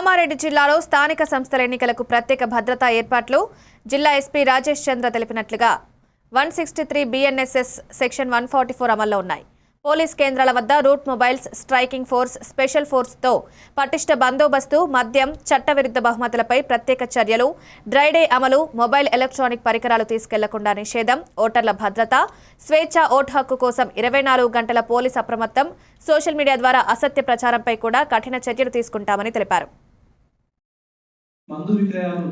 కామారెడ్డి జిల్లాలో స్థానిక సంస్థల ఎన్నికలకు ప్రత్యేక భద్రతా ఏర్పాట్లు జిల్లా SP Rajesh Chandra తెలిపినట్లుగా one sixty three BNSS section one forty four అమల్లో ఉన్నాయి. పోలీస్ కేంద్రాల వద్ద route mobiles striking force special ఫోర్స్తో పటిష్ట బందోబస్తు మద్యం చట్టవిరుద్ధ బహుమతులపై ప్రత్యేక చర్యలు డ్రైడే అమలు మొబైల్ ఎలక్ట్రానిక్ పరికరాలు తీసుకెళ్ళకుండా నిషేధం ఓటర్ల భద్రత స్వేచ్ఛ ఓటు హక్కు కోసం ఇరవై నాలుగు గంటల పోలీస్ అప్రమత్తం సోషల్ మీడియా ద్వారా అసత్య ప్రచారంపై కూడా కఠిన చర్యలు తీసుకుంటామని తెలిపారు. మందు విక్రయాలు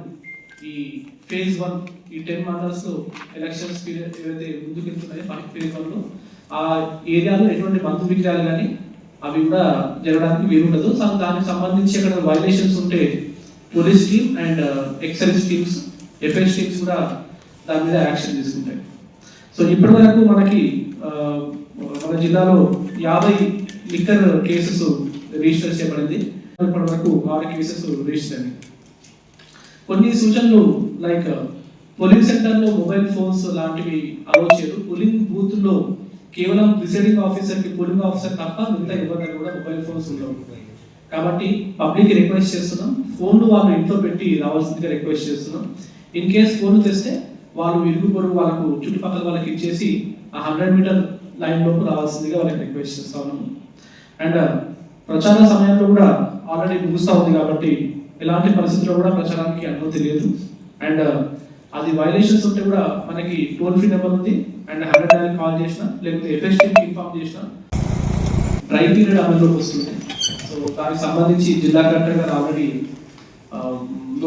ఈ ఫేజ్ వన్ ఈ టెన్ మండల్స్ ఎలక్షన్స్ పీరియడ్ ఏవైతే ముందుకెళ్తున్నాయో మనకి ఫేజ్ వన్లో ఆ ఏరియాలో ఎటువంటి మందు విక్రయాలు కానీ అవి కూడా జరగడానికి వీలుండదు. సో దానికి సంబంధించి అక్కడ వైలేషన్స్ ఉంటే police team and excise teams FS teams కూడా దాని మీద యాక్షన్ తీసుకుంటాయి. సో ఇప్పటి వరకు మనకి uh, మన జిల్లాలో యాభై లిక్కర్ కేసెస్ రిజిస్టర్ చేయబడింది. ఇప్పటి వరకు ఆరు కేసెస్ రిజిస్టర్ అయ్యాయి కొన్ని సూచనలు లైక్ పోలింగ్ సెంటర్లో మొబైల్ ఫోన్స్ లాంటివి అలౌ చేయరు. పోలింగ్ బూత్లో కేవలం ప్రిసైడింగ్ ఆఫీసర్కి పోలింగ్ ఆఫీసర్ తప్ప మిగతా ఎవరి కూడా మొబైల్ ఫోన్స్ ఉండవు. కాబట్టి పబ్లిక్ రిక్వెస్ట్ చేస్తున్నాం. ఫోన్లు వాళ్ళు ఇంట్లో పెట్టి రావాల్సిందిగా రిక్వెస్ట్ చేస్తున్నాం. ఇన్ కేస్ ఫోన్ తెస్తే వాళ్ళు ఇరుగు పొరుగు వాళ్ళకు చుట్టుపక్కల వాళ్ళకి ఇచ్చేసి ఆ హండ్రెడ్ మీటర్ లైన్ లోపు రావాల్సిందిగా వాళ్ళకి రిక్వెస్ట్ చేస్తా ఉన్నాము అండ్ ప్రచార సమయంలో కూడా ఆల్రెడీ ముగుస్తా ఉంది కాబట్టి ఎలాంటి పరిస్థితుల్లో కూడా ప్రచారానికి అనుమతి లేదు. అండ్ uh, అది వైలేషన్స్ ఉంటే కూడా మనకి టోల్ ఫ్రీ నెంబర్ ఉంది. అండ్ హండ్రెడ్ డైల్ కాల్ చేసిన లేకపోతే ఎఫ్ఎస్టీకి ఇన్ఫార్మ్ చేసిన డ్రై పీరియడ్ అమల్లోకి వస్తుంది. సో దానికి సంబంధించి జిల్లా కలెక్టర్ గారు ఆల్రెడీ